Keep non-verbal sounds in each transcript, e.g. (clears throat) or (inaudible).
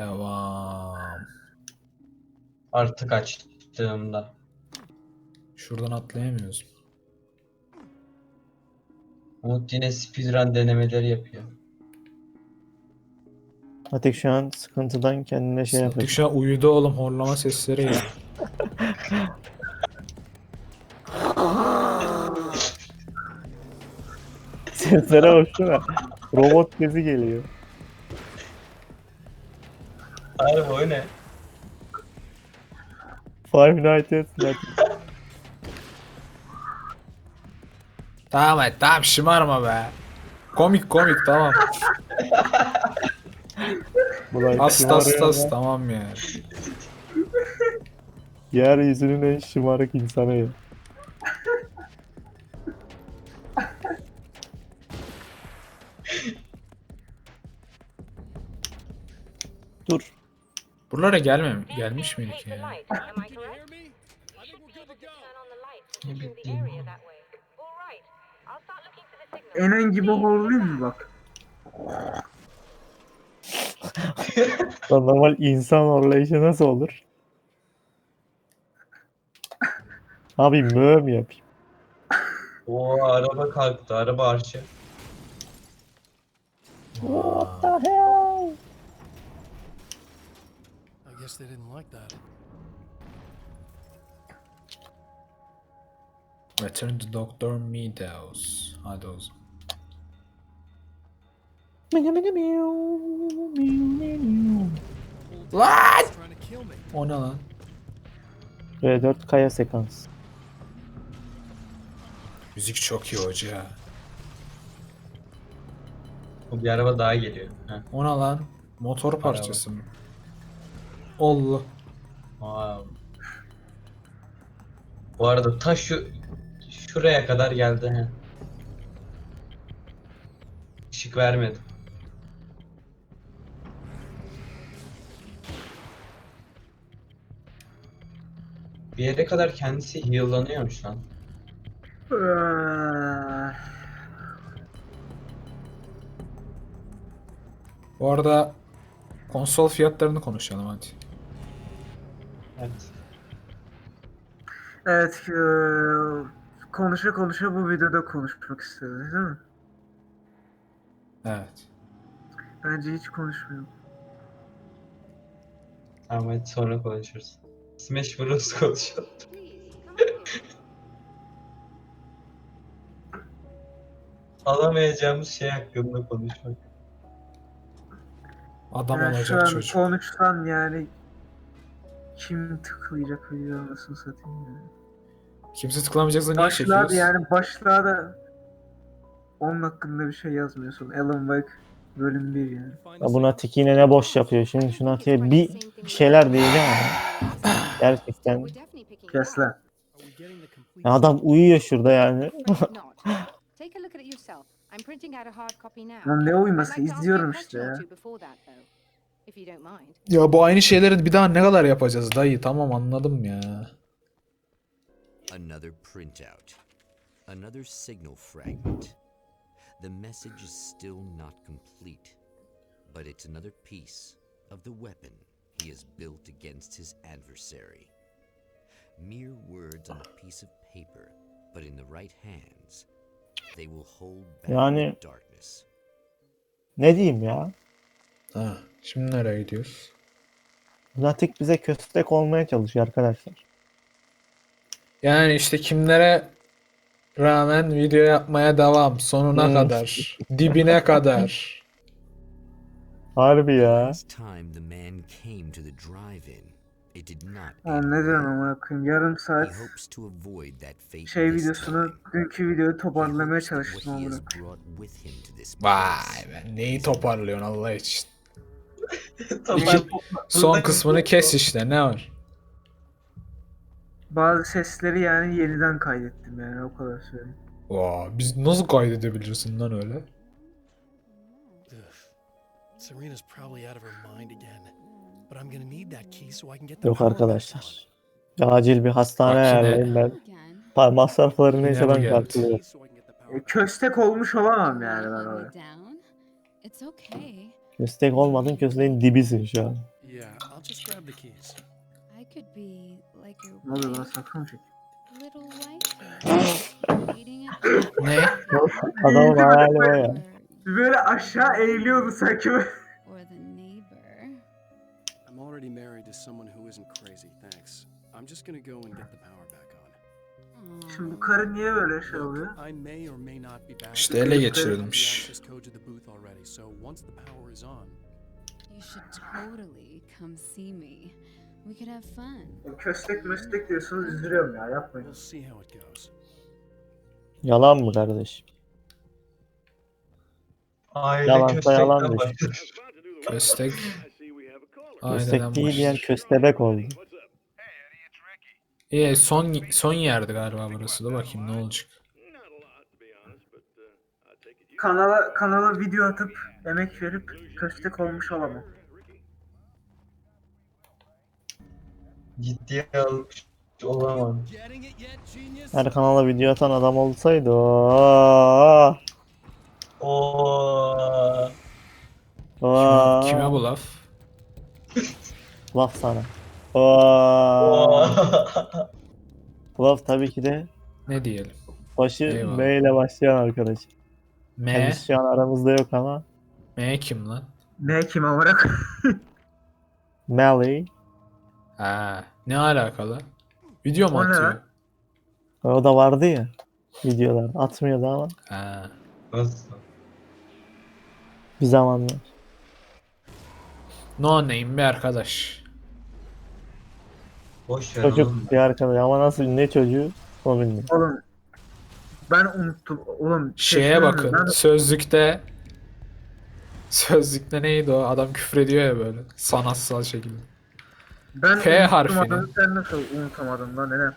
Devam. Artık açtığımda. Şuradan atlayamıyoruz. Umut yine speedrun denemeleri yapıyor. Atik şu an sıkıntıdan kendine şey yapıyor. Sadık şu an uyudu oğlum horlama sesleri ya. Seslere baksana. Robot sesi geliyor. Harbi o ne? Five Nights at Freddy's. tamam et tamam şımarma be. Komik komik tamam. Ulan Hasta şımarıyor ya. tamam yani. Yeryüzünün en şımarık insanı ya. Start looking for the signal. Enen gibi horlayayım mı bak? (laughs) Lan normal insan horlayışı nasıl olur? Abi mö mü yapayım? O araba kalktı. Araba arşı. What the hell? Guess they didn't like that. Return to Dr. Meadows. Hadi o zaman. Lan! O ne lan? V4 kaya sekans. Müzik çok iyi hoca. O bir araba daha geliyor. Heh. O ne lan? Motor parçası mı? Allah. Wow. Bu arada ta şu şuraya kadar geldi. He. Işık vermedi. Bir yere kadar kendisi heal'lanıyormuş lan. Bu arada konsol fiyatlarını konuşalım hadi. Evet. Evet, eee, konuşa konuşa bu videoda konuşmak istediniz değil mi? Evet. Bence hiç konuşmuyorum. Tamam hadi sonra konuşuruz. Smash Bros (laughs) konuşalım. Alamayacağımız şey hakkında konuşmak. Adam Yani şu olacak an çocuk. konuşsan yani kim tıklayacak video anasını satayım yani. Kimse tıklamayacaksa niye Başlığa çekiyoruz? da yani başlığa da onun hakkında bir şey yazmıyorsun. Alan Wake bölüm 1 yani. Ya buna yine ne boş yapıyor. Şimdi şuna Tik'e bir, bir şeyler diyeceğim ama. Gerçekten. Kes lan. Ya adam uyuyor şurada yani. (laughs) Lan ne uyuması izliyorum işte ya. İf you don't mind. Ya bu aynı şeyleri bir daha ne kadar yapacağız dayı? Tamam anladım ya. Another printout. Another signal fragment. The message is still not complete, but it's another piece of the weapon he has built against his adversary. Mere words on a piece of paper, but in the right hands, they will hold back Yani- the darkness. Ne diyeyim ya? Ha, şimdi nereye gidiyoruz? Lunatic bize köstek olmaya çalışıyor arkadaşlar. Yani işte kimlere rağmen video yapmaya devam sonuna Hmm. kadar, dibine kadar. (laughs) Harbi ya. Last time the man came to the drive-in, it did not Lan end ne diyorum well. amına koyayım yarım saat He hopes to avoid that fate şey this videosunu time. dünkü videoyu He toparlamaya hopes that çalıştım he amına has koyayım. brought with him to this Vay be neyi toparlıyorsun Allah için. (laughs) Tamam. İki- Son kısmını kes işte ne var? Bazı sesleri yani yeniden kaydettim yani o kadar söyleyeyim. Vaa biz nasıl kaydedebilirsin lan öyle? Serena's probably out of her mind again. But I'm gonna need that key so I can get the Yok arkadaşlar. Acil bir hastane Bak yine- ben. Pa- Masrafları neyse Yine ben geldi? karşılıyorum. E, köstek olmuş olamam yani ben oraya. It's okay. Köstek olmadın kösteğin dibisin şu an. Yeah, I'll just grab the keys. I could be like your Ne oluyor lan wife, sakın çek. little wife. Waiting (laughs) at the Ne? Adamın hayali o ya. or, Böyle aşağı eğiliyordu sanki. or the neighbor. I'm already married to someone who isn't crazy, thanks. I'm just gonna go and get the power back on. Şimdi bu karı niye böyle şey oluyor? İşte ele geçirilmiş. Köstek möstek diyorsunuz üzülüyorum ya yapmayın. Yalan mı kardeşim? Aile Yalansa köstekten yalandır. başladı. Köstek. Aileden Köstek değil diyen başlar. köstebek oldu. İyi son son yerdi galiba burası. Da bakayım ne olacak. Kanala kanala video atıp emek verip köstek olmuş olamam. Ciddiye almış olamam. Her kanala video atan adam olsaydı. Oo. Ooo. Kime, kime bu laf? Laf sana. Oo. Laf (laughs) tabii ki de Ne diyelim? başı Eyvallah. M ile başlayan arkadaş. M. Kendisi şu an aramızda yok ama. M kim lan? Ne kime olarak? Melly. Ha, ne alakalı? Video mu O ne atıyor? lan? O da vardı ya. Videolar. Atmıyordu ama. Ha. Nasıl? Bir zamanlar. No name bir arkadaş. Boş ver oğlum. Çocuk bir arkadaş ama nasıl ne çocuğu o bilmiyor. Oğlum ben unuttum. Oğlum Şeye şey bakın. söyleyeyim mi? Sözlükte Sözlükte neydi o? Adam küfür ediyor ya böyle. Sanatsal şekilde. Ben, F unuttum harfini. adamı, sen nasıl unutamadın lan nene?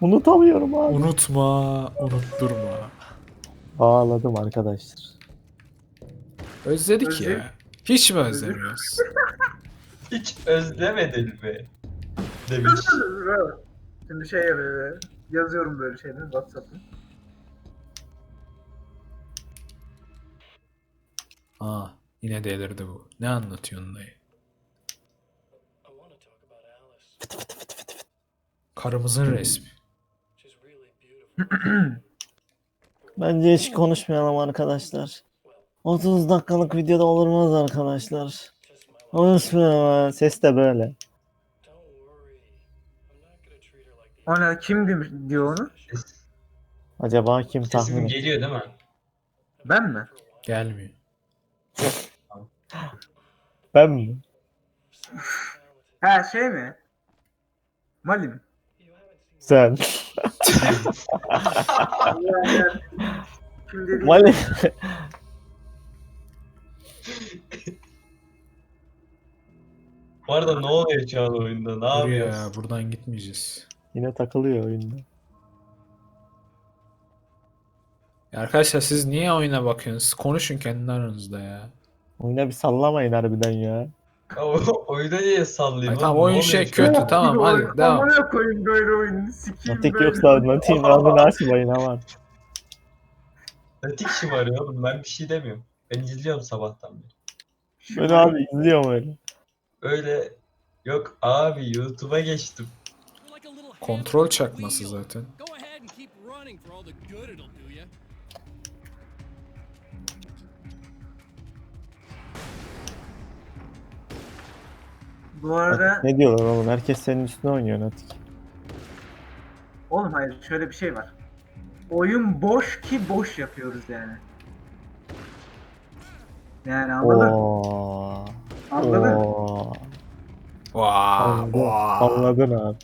Unutamıyorum abi. Unutma, unutturma. Ağladım arkadaşlar. Özledik Özledik. ya. Hiç mi özlemiyoruz? (laughs) Hiç özlemedin mi? Demiş. Şimdi şey yapıyor. Yazıyorum böyle şeyleri WhatsApp'ta. Aa, yine delirdi bu. Ne anlatıyorsun dayı? Karımızın resmi. (clears throat) Bence hiç konuşmayalım arkadaşlar. 30 dakikalık videoda olmaz arkadaşlar. Konuşmayalım. Ses de böyle. Ona kim demiş diyor onu? Acaba kim tahmin Sesim et? geliyor değil mi? Ben mi? Gelmiyor. Ben mi? Ha şey mi? Mali mi? Sen. (laughs) Kim dedi? Mali. (laughs) Bu arada ne oluyor şu an oyunda? Ne Dur yapıyorsun? ya, buradan gitmeyeceğiz. Yine takılıyor oyunda. Ya arkadaşlar siz niye oyuna bakıyorsunuz? Konuşun kendi aranızda ya. Oyuna bir sallamayın harbiden ya. Ya, o- (laughs) oyunda niye sallayayım? Ay, tamam, oğlum? Ne oyun şey şu an? kötü, tamam, hadi, oyun- devam. Amına koyayım böyle oyunu sikeyim Natik böyle. yoksa Natik'in adını (laughs) açmayın ama. Natik şımarıyor oğlum ben bir şey demiyorum. Ben izliyorum sabahtan beri. Böyle abi izliyorum öyle. Öyle yok abi YouTube'a geçtim. Kontrol çakması zaten. Bu arada Ne diyorlar oğlum? Herkes senin üstüne oynuyor Natik. oğlum hayır şöyle bir şey var. Oyun boş ki boş yapıyoruz yani. Yani anladın? Oo. Anladın? Oo. Vaa, Anladın, vaa. anladın abi.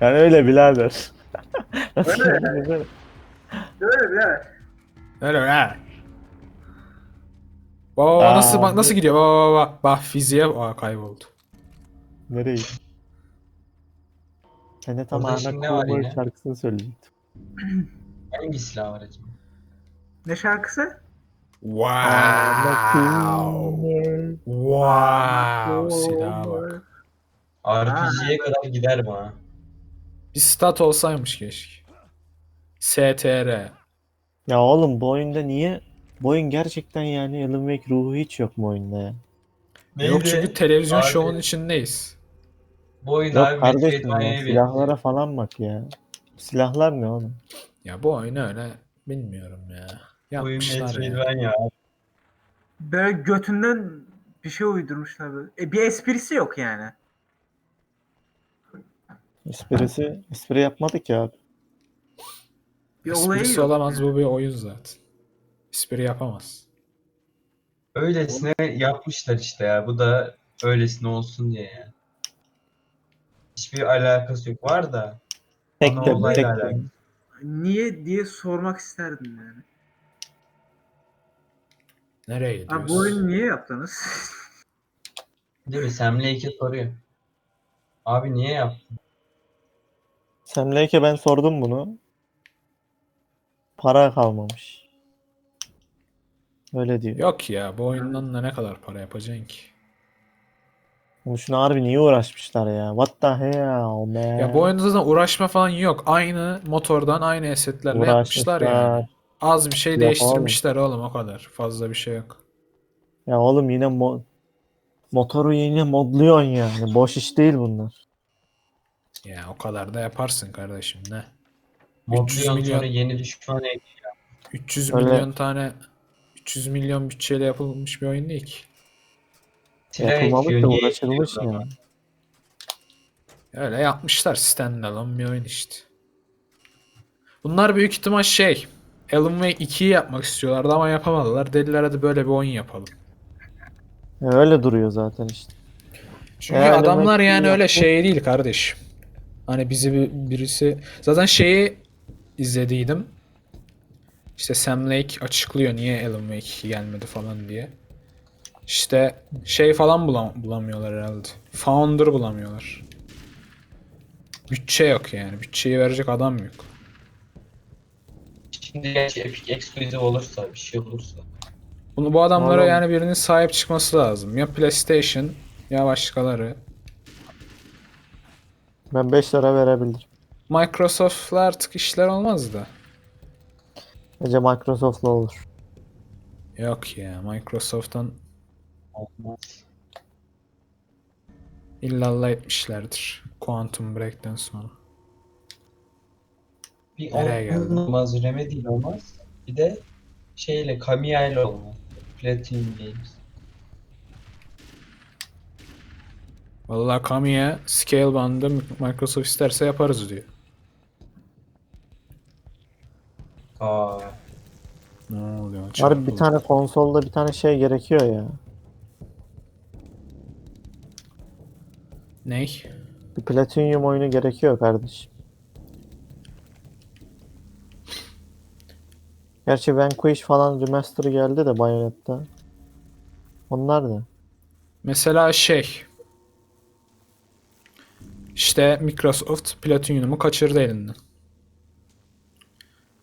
Yani öyle birader. (laughs) Nasıl Öyle. yani? Öyle birader. Öyle. Oo, nasıl Aa, bak nasıl gidiyor? Bak bak bak. Bak fiziğe aa, kayboldu. Nereye? Ben de tam Orada şimdi ne var Kuğumur yine? şarkısını söyleyecektim. Hangi silah var acaba? Ne şarkısı? Wow. Wow. Silaha bak. RPG'ye kadar gider bu ha. Bir stat olsaymış keşke. STR. Ya oğlum bu oyunda niye Bu oyun gerçekten yani Alan Wake ruhu hiç yok mu oyunda ya? Neydi? Yok çünkü televizyon Abi, şovunun içindeyiz. Bu oyun Yok abi kardeşim ya, Metroidvania'ya benziyor. silahlara falan bak ya. Silahlar ne oğlum? Ya bu oyunu öyle bilmiyorum ya. Oyun Yapmışlar ya. Metroidvania. Böyle götünden bir şey uydurmuşlar böyle. E, bir esprisi yok yani. Esprisi, espri yapmadık ya abi. Bir olayı Esprisi yok. olamaz bu bir oyun zaten. Espri yapamaz. Öylesine yapmışlar işte ya. Bu da öylesine olsun diye ya. Hiçbir alakası yok. Var da. Tek Ana de olayla tek de. alakalı. Niye diye sormak isterdim yani. Nereye gidiyoruz? Abi bu oyunu niye yaptınız? Değil mi? Sam Lake'e soruyor. Abi niye yaptın? Sam Lake'e ben sordum bunu. Para kalmamış. Öyle diyor. Yok ya bu oyundan da ne kadar para yapacaksın ki? Oğlum Şuna harbi niye uğraşmışlar ya? What the hell man? Ya bu oyunda zaten uğraşma falan yok. Aynı motordan aynı esetlerle yapmışlar yani. Az bir şey Yok değiştirmişler oğlum o kadar. Fazla bir şey yok. Ya oğlum yine mo- motoru yine modluyorsun yani. Boş iş değil bunlar. Ya o kadar da yaparsın kardeşim ne? 300 Modluyon milyon yeni düşman ek. 300 Öyle- milyon tane 300 milyon bütçeyle yapılmış bir oyun değil ki. Yapılmamış ekliyor, da uğraşılmış ekliyor yani. ama? Öyle yapmışlar standalone bir oyun işte. Bunlar büyük ihtimal şey Alan Wake 2'yi yapmak istiyorlardı ama yapamadılar. Dediler hadi böyle bir oyun yapalım. Ya öyle duruyor zaten işte. Çünkü Alan adamlar yani öyle yapmak- şey değil kardeşim. Hani bizi bir- birisi zaten şeyi izlediydim. İşte Sam Lake açıklıyor niye Alan Wake 2 gelmedi falan diye. İşte şey falan bulam bulamıyorlar herhalde. Founder bulamıyorlar. Bütçe yok yani. Bütçeyi verecek adam yok. Şimdi gerçi Epic Exclusive olursa bir şey olursa. Bunu bu adamlara Oğlum. yani birinin sahip çıkması lazım. Ya PlayStation ya başkaları. Ben 5 lira verebilirim. Microsoft'la artık işler olmaz da. Bence Microsoft'la olur. Yok ya Microsoft'tan illallah etmişlerdir. Quantum Break'ten sonra. Bir Nereye on- geldin? olmaz, Remedy olmaz. Bir de şeyle Kamiya ile olmaz. Platinum Games. Vallahi Kami'ye scale bandı Microsoft isterse yaparız diyor. Aa, Ne oluyor? Harbi bir Çarpıldı. tane konsolda bir tane şey gerekiyor ya. Ney? Bir Platinum oyunu gerekiyor kardeşim. Gerçi Vanquish falan remaster geldi de Bayonetta. Onlar da. Mesela şey. İşte Microsoft Platinum'u kaçırdı elinden.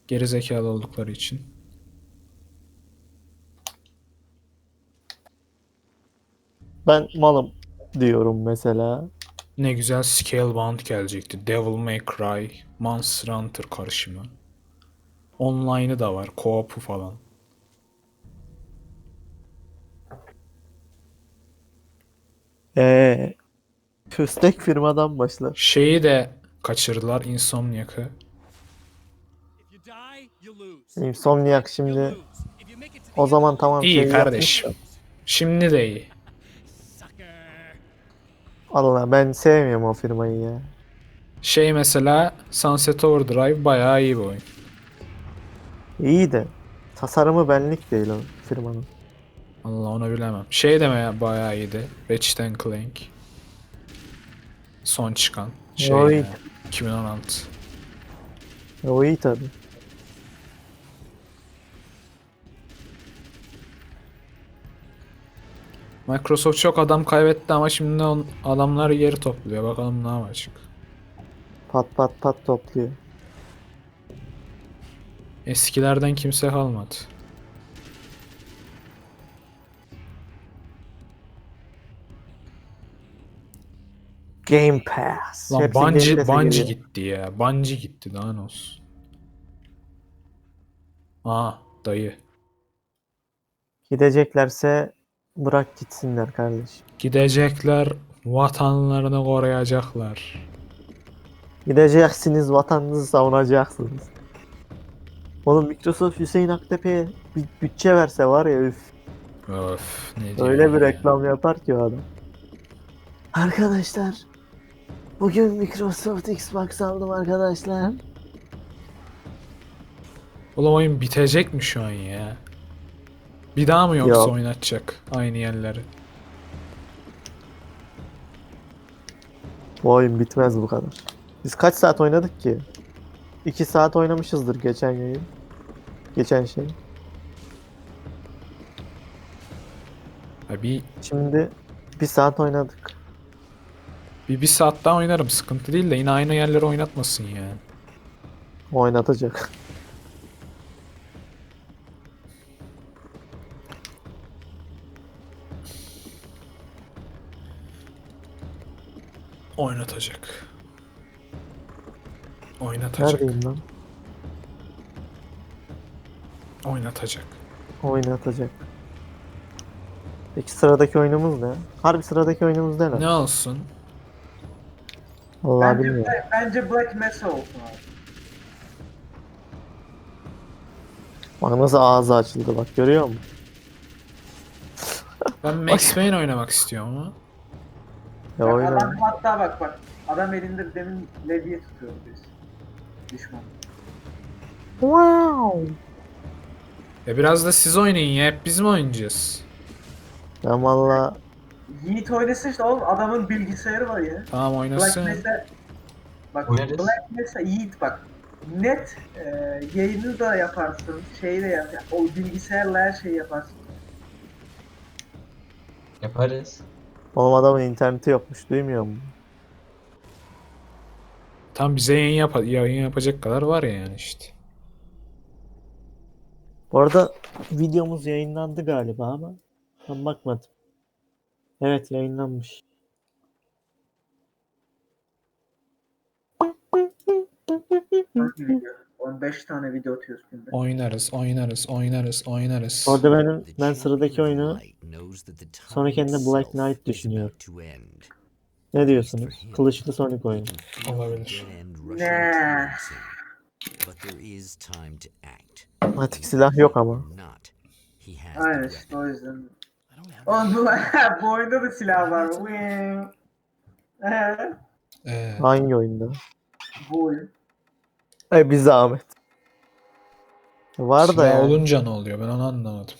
Gerizekalı oldukları için. Ben malım diyorum mesela. Ne güzel Scalebound gelecekti. Devil May Cry, Monster Hunter karışımı. Online'ı da var, co-op'u falan. Eee köstek firmadan başlar. Şeyi de kaçırdılar, Insomniac'ı. Insomniac şimdi o zaman tamam İyi şey kardeş. Şimdi de iyi. Allah ben sevmiyorum o firmayı ya. Şey mesela Sunset Overdrive bayağı iyi bir oyun. İyi de tasarımı benlik değil o firmanın. Allah onu bilemem. Şey deme bayağı iyiydi. Ratchet Clank. Son çıkan. Şey O iyi. yani, 2016. O iyi tabi. Microsoft çok adam kaybetti ama şimdi adamlar geri topluyor. Bakalım ne yapacak. Pat pat pat topluyor. Eskilerden kimse kalmadı. Game Pass. Lan Hepsi Bungie, Bungie gitti ya. Bungie gitti daha ne olsun. Aa dayı. Gideceklerse bırak gitsinler kardeşim. Gidecekler vatanlarını koruyacaklar. Gideceksiniz vatanınızı savunacaksınız. Oğlum Microsoft Hüseyin Aktepe'ye bir bütçe verse var ya üf. Öf ne diyor Öyle bir ya. reklam yapar ki o adam. Arkadaşlar bugün Microsoft Xbox aldım arkadaşlar. Oğlum oyun bitecek mi şu an ya? Bir daha mı yoksa Yok. oynatacak aynı yerleri? Bu oyun bitmez bu kadar. Biz kaç saat oynadık ki? 2 saat oynamışızdır geçen yayın. Geçen şey. Ha, bir, Şimdi bir saat oynadık. bir, bir saat daha oynarım sıkıntı değil de yine aynı yerleri oynatmasın ya. Oynatacak. Oynatacak. Oynatacak. Neredeyim lan? Oynatacak. Oynatacak. Peki sıradaki oyunumuz ne? Harbi sıradaki oyunumuz ne lan? Ne olsun? Vallahi Bence, bilmiyorum. bence Black Mesa olsun abi. Bak nasıl ağzı açıldı bak görüyor musun? Ben Max Payne oynamak istiyorum ama. Ya Bak, oyna. adam hatta bak bak. Adam elinde demin levye tutuyor biz. Düşman. Wow. Ya biraz da siz oynayın ya. Hep biz mi oynayacağız? Ben valla Yiğit oynasın işte oğlum adamın bilgisayarı var ya. Tamam Black oynasın. Mesa Bak Oynarız. Black Mesa Yiğit bak. Net e, yayını da yaparsın, şeyi de yap. O bilgisayarla her şeyi yaparsın. Yaparız. oğlum adamın interneti yokmuş duymuyor musun? Tam bize yayın, yap yayın yapacak kadar var ya yani işte. Bu arada videomuz yayınlandı galiba ama ben bakmadım. Evet yayınlanmış. Hangi video? 15 tane video atıyoruz günde. Oynarız, oynarız, oynarız, oynarız. Bu arada benim ben sıradaki oyunu sonra kendine Black Knight düşünüyorum. ne diyorsunuz? Kılıçlı Sonic oyunu. Olabilir. dead end rushing Nah. towards him. But there is time to act. Otomatik silah yok ama. Or not, he has the Aynen işte o yüzden. Oğlum bu, (laughs) bu oyunda da silah var. Ee, Ee, Hangi oyunda? bu oyun. E bir zahmet. Var da silah yani. olunca ne oluyor? Ben onu anlamadım.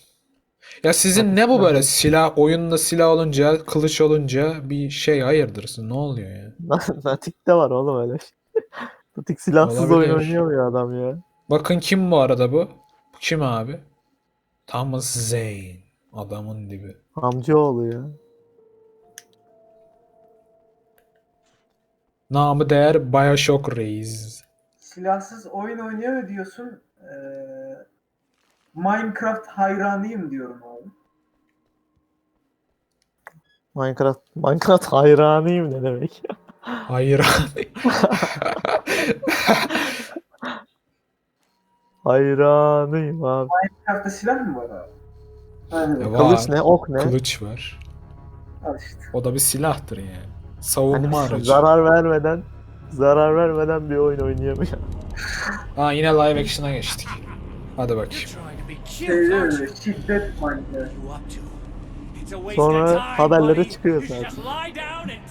Ya sizin ne bu böyle silah oyunda silah olunca, kılıç olunca bir şey hayırdır? Ne oluyor ya? (laughs) Natik'te var oğlum öyle şey. Natik silahsız oyun Olabilir. oynayamıyor adam ya. Bakın kim bu arada bu? Bu kim abi? Thomas Zane. Adamın dibi. Amcaoğlu ya. Namı değer Bioshock Reis. Silahsız oyun oynayamıyor diyorsun. Ee, Minecraft hayranıyım diyorum abi. Minecraft Minecraft hayranıyım ne demek? Hayır. Hayranıyım abi. Minecraft'ta silah mı var abi? Aynen. Ya öyle. var. Kılıç ne? Ok ne? Kılıç var. Al işte. O da bir silahtır yani. Hani Savunma aracı. zarar vermeden zarar vermeden bir oyun oynayamıyor. Aa yine live action'a geçtik. Hadi bakayım. trying to be cute, Şeyde aren't you? öyle şiddet Minecraft. You up to? It's a waste Sonra time, haberlere buddy. çıkıyor You should zaten. just lie down and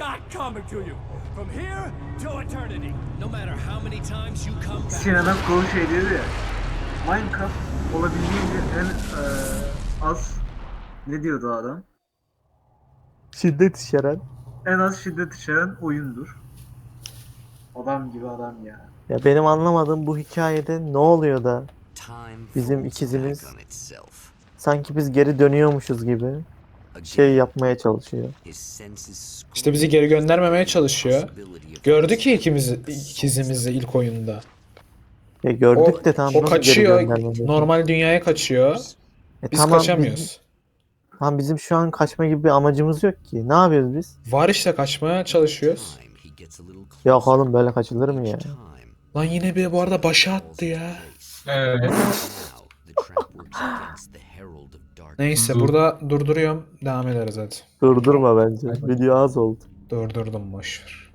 got coming to you. From here to eternity. No matter how many times you come back. Sinan'a konu şey dedi ya. Minecraft olabildiğince en eee, az ne diyordu adam? Şiddet içeren. En az şiddet içeren oyundur. Adam gibi adam ya. Ya benim anlamadığım bu hikayede ne oluyor da Bizim ikizimiz- sanki biz geri dönüyormuşuz gibi şey yapmaya çalışıyor. İşte bizi geri göndermemeye çalışıyor. Gördü ki being ikizimizi ilk oyunda. Ya gördük O, de tam o kaçıyor, normal dünyaya kaçıyor. E Biz tamam, kaçamıyoruz. Bizim, tamam bizim şu an kaçma gibi bir amacımız yok ki. Ne yapıyoruz biz? Var işte kaçmaya çalışıyoruz. time, he gets a little Yok closer oğlum böyle kaçılır mı ya? Lan yine bir bu arada başa attı ya. Evet. (laughs) Neyse burada durduruyorum. Devam ederiz hadi. Durdurma bence. Video az oldu. Durdurdum boşver.